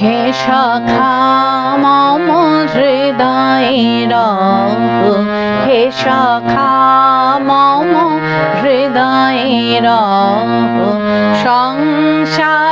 হে সখা মম হৃদয়ের হে সখা মম হৃদয়ের সংসারে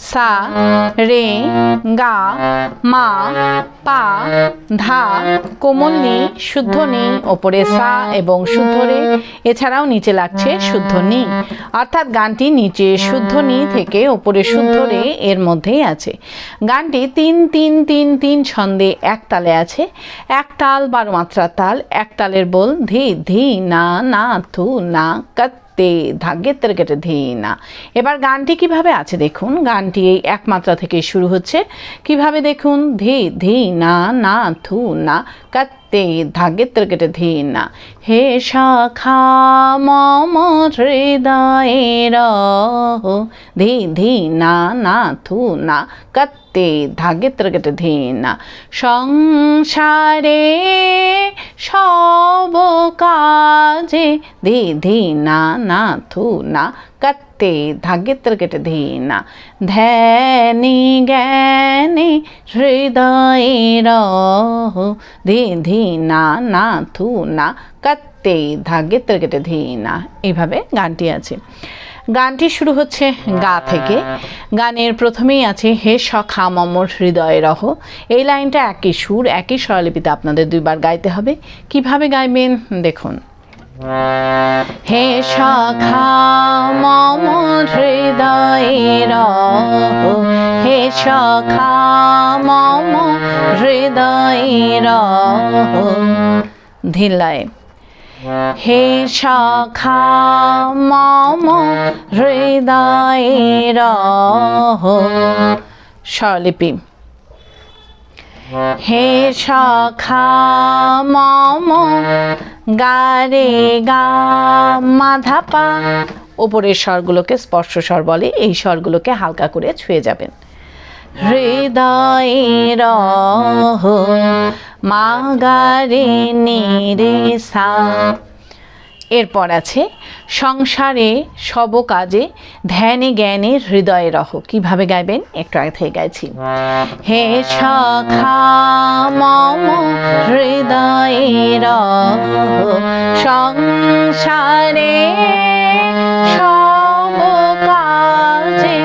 সা, রে, গা, মা, পা, ধা, কোমল নি শুদ্ধ নি ওপরে সা এবং শুদ্ধ রে, এছাড়াও নিচে লাগছে শুদ্ধ নি অর্থাৎ গানটি নিচে শুদ্ধ নি থেকে ওপরে শুদ্ধ রে, এর মধ্যেই আছে। গানটি তিন তিন তিন তিন ছন্দে এক তালে আছে। এক তাল বারো মাত্রার তাল, এক তালের বল ধি ধি, না না থু না কত তে ধাগ্যের কেটে ধেই না। এবার গানটি কীভাবে আছে দেখুন। গানটি এই একমাত্রা থেকে শুরু হচ্ছে। কীভাবে দেখুন? ধে ধে না না থু না কাত্তে ধাগ্যের তের কেটে ধে না হে শাখা, মম হৃদয়ের ধে ধে না কাত্তে ধাগ্যের তের কেটে ধে না সংসারে সব কাজে ধে ধে না না থু না ধাগ্যেত্র কেটে ধে না ধ্যানি জ্ঞানে হৃদয়ের ধে ধে না থু না কত্তে ধাগ্যেত্র কেটে ধে না এইভাবে গানটি আছে। গানটি শুরু হচ্ছে গা থেকে। গানের প্রথমেই আছে, হে সখা, মমর হৃদয় রহ। এই লাইনটা একই সুর, একই স্বরলিপিতে আপনাদের দুইবার গাইতে হবে। কীভাবে গাইবেন? দেখুন। হে সখা, মম হৃদয়ের হে সখা, মম হৃদয়ের ধিলায় হে সখা, মম হৃদয়ের স্বরলিপি। হে সখা, মম গারে গা, মাধা পা। ওপরের স্বরগুলোকে স্পর্শ স্বর বলে, এই স্বরগুলোকে হালকা করে ছুঁয়ে যাবেন। হৃদয় মা গারে নি রে সা। এরপর আছে, সংসারে, সব কাজে, ধ্যানে জ্ঞানে, হৃদয়ে রহ। কীভাবে গাইবেন? একটু আগে থেকে গাইছি। হে সখা হৃদয়ে রহ, সংসারে সব কাজে,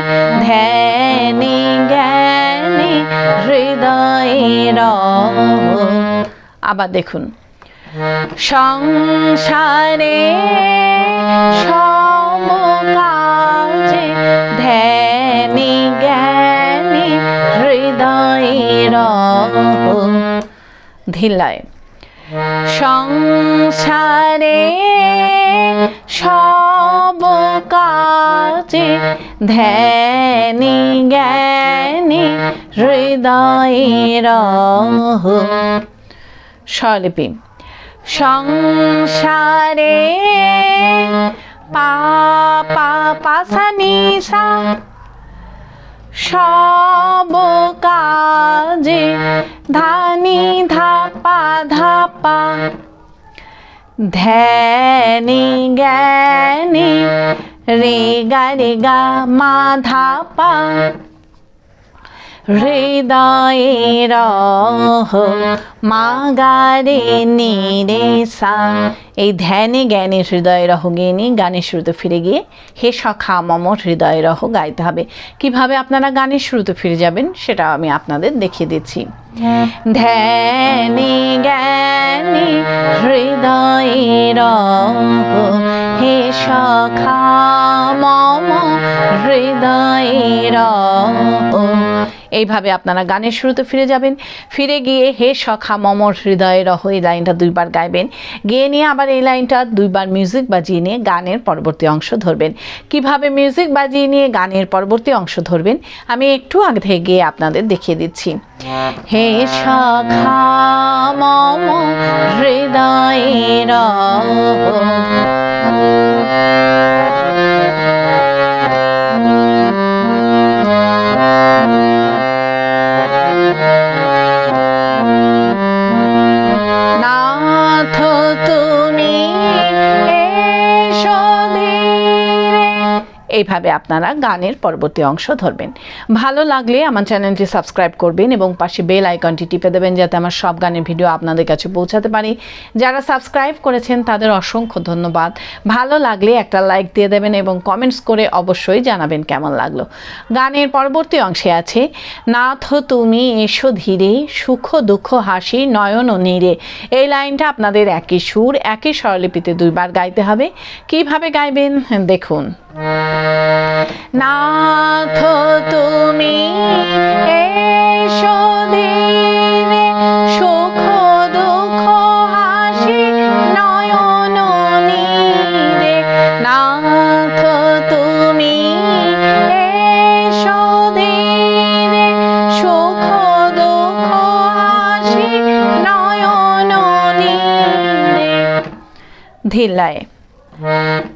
ধ্যানে জ্ঞানে, হৃদয়ে রহ। আবার দেখুন। সংসারে সব কাজে ধ্যানে জ্ঞানে হৃদয়ের ধিলায় সংসারে সব কাজে ধ্যানে জ্ঞানে হৃদয়ের স্বলিপি সংসারে পা পা পাশানি সা সব কাজে ধানি ধাপা ধাপা, ধ্যানি জ্ঞানী রে গা রে গা মা ধাপা। হৃদয়ের মাগারে নিরে সা এই ধ্যানে জ্ঞানে হৃদয় রহ জ্ঞানী গানের শুরুতে ফিরে গিয়ে হে সখা মম হৃদয় রহ গাইতে হবে। কীভাবে আপনারা গানের শুরুতে ফিরে যাবেন সেটা আমি আপনাদের দেখিয়ে দিচ্ছি। ধ্যানে জ্ঞানে হৃদয় রহ হে সখা মম হৃদয় রহ। এইভাবে আপনারা গানের শুরুতে ফিরে যাবেন। ফিরে গিয়ে হে সখা মমর হৃদয়ে রহ এই লাইনটা দুইবার গাইবেন। গিয়ে নিয়ে আবার এই লাইনটা দুইবার মিউজিক বাজিয়ে নিয়ে গানের পরবর্তী অংশ ধরবেন। কীভাবে মিউজিক বাজিয়ে নিয়ে গানের পরবর্তী অংশ ধরবেন, আমি একটু আগে গিয়ে আপনাদের দেখিয়ে দিচ্ছি। হে মম হৃদয়ে এইভাবে আপনারা গানের পরবর্তী অংশ ধরবেন। ভালো লাগলে আমার চ্যানেলটি সাবস্ক্রাইব করবেন এবং পাশে বেল আইকনটি টিপে দেবেন যাতে আমার সব গানের ভিডিও আপনাদের কাছে পৌঁছাতে পারি। যারা সাবস্ক্রাইব করেছেন তাদের অসংখ্য ধন্যবাদ। ভালো লাগলে একটা লাইক দিয়ে দেবেন এবং কমেন্টস করে অবশ্যই জানাবেন কেমন লাগল। গানের পরবর্তী অংশে আছে, নাথ তুমি এসো ধীরে, সুখ দুঃখ হাসি নয়ন ও নীরে। এই লাইনটা আপনাদের একই সুর একই স্বরলিপিতে দুইবার গাইতে হবে। কীভাবে গাইবেন? দেখুন। নাথ, তুমি এসো ধীরে সুখ, দুঃখ নয়ন নীরে। নাথ, তুমি এসো ধীরে সুখ, দুঃখ, হাসি, নয়ন নীরে। ধিলায়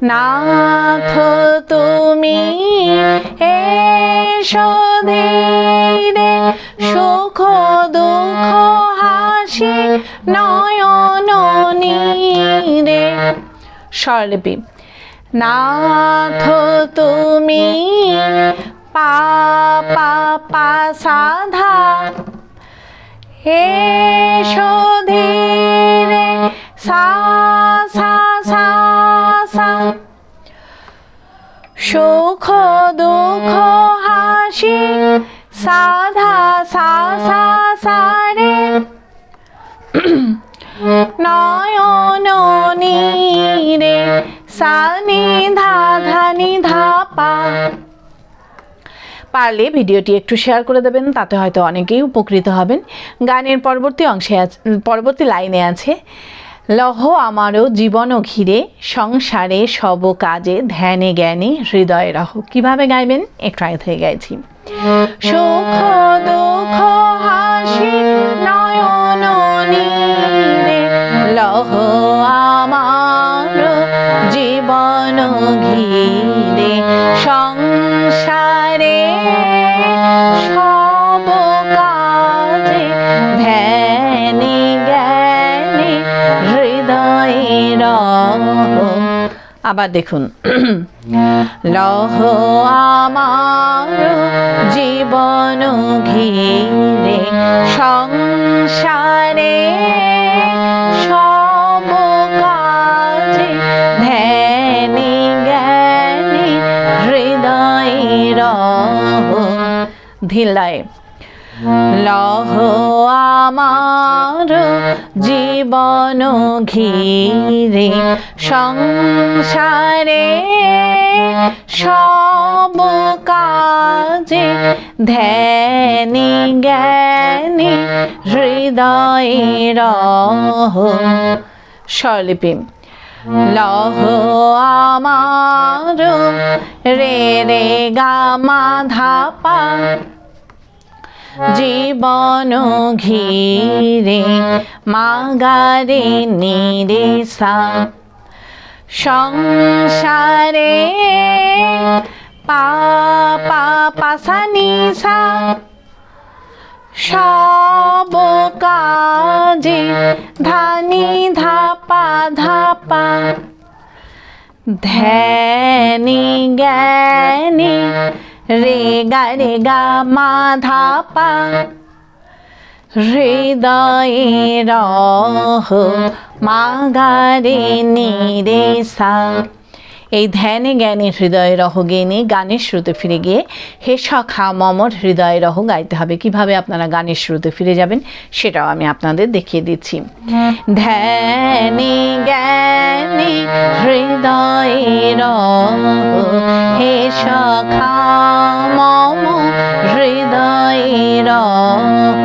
নাথ তুমি এসো ধীরে, সুখ, দুঃখ, হাসি, নয়ন, নীরে। স্বরলিপি, নাথ তুমি পা পা সাধা এসো ধীরে সা সাধা সা সা সা রে নয়ন সা নি ধা নি ধা পা পারলে ভিডিওটি একটু শেয়ার করে দেবেন, তাতে হয়তো অনেকেই উপকৃত হবেন। গানের পরবর্তী অংশে আছে, পরবর্তী লাইনে আছে, লহ আমারও জীবন ঘিরে, সংসারে সব কাজে ধ্যানে জ্ঞানে হৃদয়ে রহ। কীভাবে গাইবেন? একটু আগে থেকে গাইছি। সুখ, দুঃখ, হাসি, নয়ন নীরে লহ আমার জীবন ঘিরে সংসারে সব কাজে ধ্যানে জ্ঞানে হৃদয়ে রহ আবার দেখুন। লহ আমার জীবন ঘিরে সংসারে হৃদয়ে ধিলায় লহ আমার জীবন ঘিরে সংসারে সব কাজে ধ্যানে জ্ঞানে হৃদয়ে রহ স্বরলিপি। লহ আমার রে রে গা মা ধা পা জীবন ঘিরে মাগারে নিরে সা সংসারে পা সব কাজে ধানি ধাপা ধাপা। ধ্যানি জ্ঞানী রে গা রে গা মা ধা পা হৃদয়ে রহ মা গা রে নি রে সা এই ধ্যানে জ্ঞানে হৃদয় রহ জ্ঞানে গানের শ্রুতে ফিরে গিয়ে হে সখা মমর হৃদয় রহ গাইতে হবে। কীভাবে আপনারা গানের শ্রুতে ফিরে যাবেন সেটাও আমি আপনাদের দেখিয়ে দিচ্ছি। ধ্যানে জ্ঞানে হৃদয় রহ হে সখা মম হৃদয় রহ